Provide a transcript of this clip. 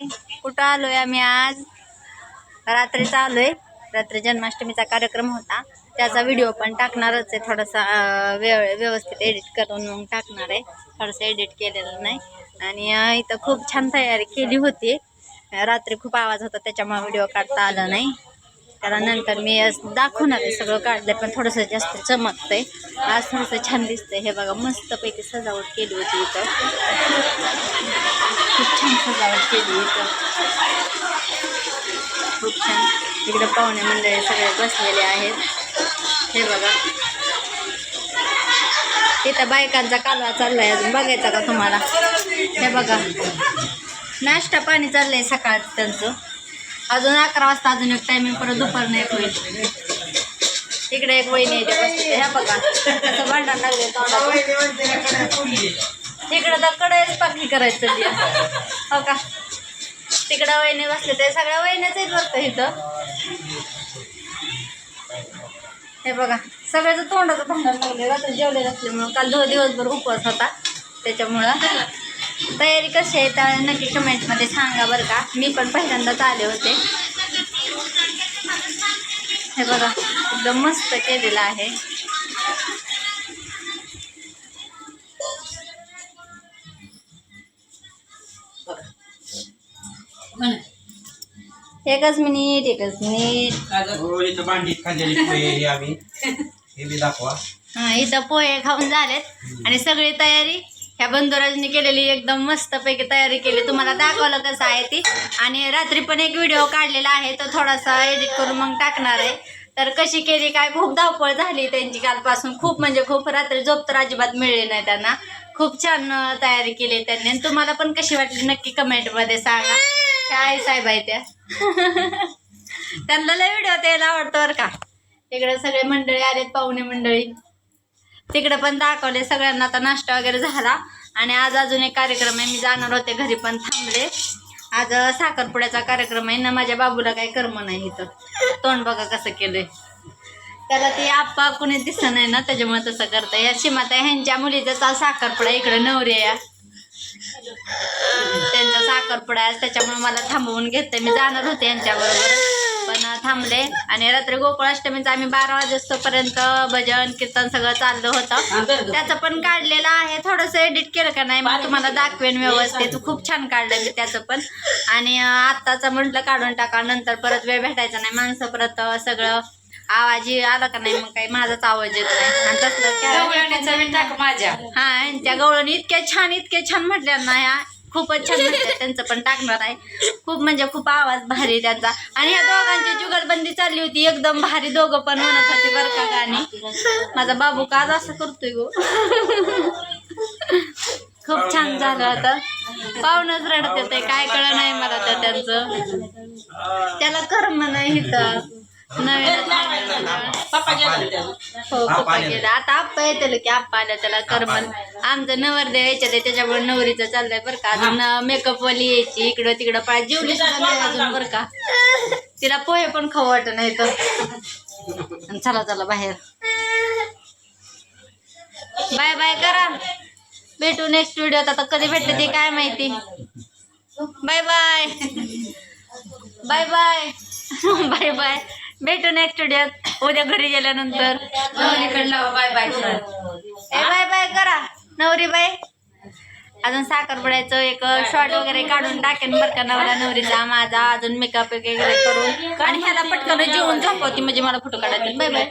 कुठं आलोय आम्ही आज? रात्रीचा आलोय. रात्री जन्माष्टमीचा कार्यक्रम होता. त्याचा व्हिडिओ पण टाकणारच आहे. थोडासा वेळ व्यवस्थित एडिट करून मग टाकणार आहे. थोडंसं एडिट केलेलं नाही. आणि इथं खूप छान तयारी केली होती. रात्री खूप आवाज होता. त्याच्यामुळे व्हिडिओ काढता आला नाही. त्याला नंतर मी असं दाखवणार आहे सगळं काढलंय पण थोडंसं जास्त चमकतंय. आज थोडंसं छान दिसतंय. हे बघा मस्तपैकी सजावट केली होती इथं. खूप छान सजावट केली इथं. खूप छान. इकडे पाहुणे मंडळी सगळे बसलेले आहेत. हे बघा. तिथं बायकांचा कालवा चाललाय अजून. बघायचा का तुम्हाला? हे बघा. नाश्ता पाणी चाललंय सकाळ त्यांचं. अजून अकरा वाजता अजून एक टायमिंग परत दुपार नाही होईल. तिकडे एक वहिनी आहे ह्या बघा कसं भांडण लागले तिकडं तर कडेच पाकळी करायचं हो का? तिकडं वहिनी बसले ते सगळ्या वहिन्याच आहेत बघतं इथं. हे बघा सगळ्याचं तोंडाचं भांडण लागले जेवले जेवलेलं असल्यामुळं. काल दो दिवसभर उपवास होता त्याच्यामुळं. तयारी कशी आहे त्या नक्की कमेंटमध्ये सांगा बरं का. मी पण पहिल्यांदाच आले होते. हे बघा एकदम मस्त केलेलं आहे. एकच मिनिट एकच मिनिट हो आम्ही. हे दाखवा. हा इथं पोहे खाऊन झालेत. आणि सगळी तयारी ह्या बंधुराजनी केलेली एकदम मस्तपैकी तयारी केली. तुम्हाला दाखवलं कसं आहे ती. आणि रात्री पण एक व्हिडिओ काढलेला आहे तो थोडासा एडिट करून मग टाकणार आहे. तर कशी केली काय खूप धावपळ झाली त्यांची कालपासून. खूप म्हणजे खूप रात्री झोप तर अजिबात मिळली नाही त्यांना. खूप छान तयारी केली त्यांनी. आणि तुम्हाला पण कशी वाटली नक्की कमेंटमध्ये सांगा. काय साहेब आहे त्या? त्यांना लय व्हिडिओ द्यायला आवडतो बरं का. इकडे सगळे मंडळी आलेत पाहुणे मंडळी. तिकडे पण दाखवले सगळ्यांना आता नाश्ता वगैरे झाला. आणि आज अजून एक कार्यक्रम आहे मी जाणार होते घरी पण थांबले. आज साखरपुड्याचा कार्यक्रम आहे ना माझ्या बाबूला काही कर्म नाही इथं. तोंड बघा कसं केलंय. त्याला ती आप्पा कुणी दिसत नाही ना त्याच्यामुळे तसं करता या सीमाता ह्यांच्या मुलीचा चाल साखरपुडा इकडे नवरी या त्यांचा साखरपुडा त्याच्यामुळे मला थांबवून घेते मी जाणार होते यांच्याबरोबर थांबले. आणि रात्री गोकुळाष्टमीचं आम्ही बारा वाजेपर्यंत भजन कीर्तन सगळं चाललं होतं. त्याचं पण काढलेलं आहे. थोडंसं एडिट केलं का नाही मग तुम्हाला दाखवेन व्यवस्थित. खूप छान काढलं मी त्याचं पण. आणि आत्ताचं म्हटलं काढून टाका नंतर परत वेळ भेटायचा नाही. माणसं परत सगळं आवाज आला का नाही मग काही माझाच आवाज येत नाही. तसलं माझ्या? हा त्या गवळणी इतक्या छान इतक्या छान म्हटल्या ना ह्या. खूपच छान म्हटल्या त्यांचं पण टाकणार आहे. खूप म्हणजे खूप आवाज भारी त्यांचा. आणि ह्या दोघांची जुगलबंदी चालली होती. एकदम भारी दोघं पण म्हणत होते बरं का गाणी. माझा बाबू का आज असं करतोय गो? खूप छान झालं होतं पाहुणच रडते ते काय कळ नाही मला तर त्यांचं. त्याला कर्म नाही इथं. नवीन हो पप्पा गेला आता आप्पा की आप्पा आल्या त्याला आमचं नवरदेव यायच्या ते त्याच्यामुळे नवरीचं चाललंय बरं का. अजून मेकअप वाली यायची इकडं तिकडं पाय जेवली सुद्धा नाही अजून बरं का. तिला पोहे पण खाऊ वाटत नाही तर. चला चला बाहेर. बाय बाय करा. भेटू नेक्स्ट व्हिडिओत आता कधी भेटते ते काय माहिती? Bye bye. Bye bye. Bye bye. भेटू नेक्स्ट व्हिडिओत उद्या घरी गेल्यानंतर. नवरीकडलं बाय बाय ए बाय बाय करा. नवरी बाय. अजून साखर पडायचं एक शॉर्ट वगैरे काढून टाकेन बरं का नवरा नवरीचा माझा अजून मेकअप वगैरे करून. आणि ह्याला पटकन जेवून झोपवती म्हणजे मला फोटो काढायचे. Bye bye.